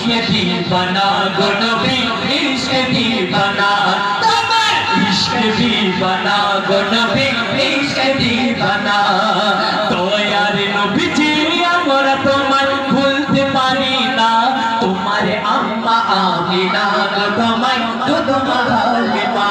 ইশকে দিবানা গো নবী ইশকে দিবানা। তোমার ইশকে দিবানা গো নবী ইশকে দিবানা। দয়ার নবীজি, আমরা তোমার ভুলতে পারি না। তোমার আম্মা আমিনা গো তোমার দুধ মাহালিমা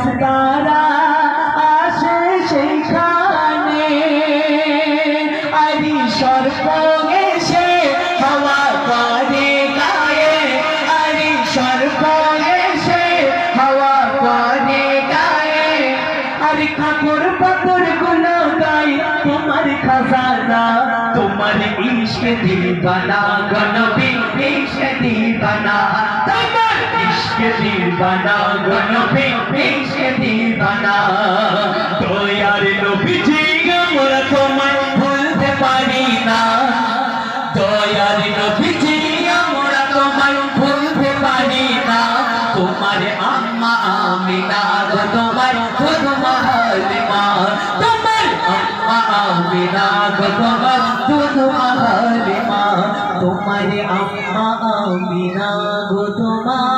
ফারিস্তারা আসে সেখানে আরি সর্প এসে হাওয়া করে গায়ে। আরি সর্প এসে হাওয়া করে গায়ে। আরে কাপড় পাথরগুলো গাই তোমার খাজানা। তোমার ইশক দিবানা গনবী ইশক দিবানা। তোমার ইশক দিবানা গনবী ইশক দিবানা। দয়ার নবীজি আমরা তোমায় ভুলতে পারি না। দয়ার নবীজি আমরা তোমায় ভুলতে পারি না। তোমার আম্মা আমিনা গো, তোমার খুদ মাহালিমা তোমার আম্মা আমিনা গো, তোমার খুদ মাহালিমা তোমার আম্মা আমিনা গো, তোমার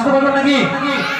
মাহালিমা ওরা ভালো লাগছে বলো নাকি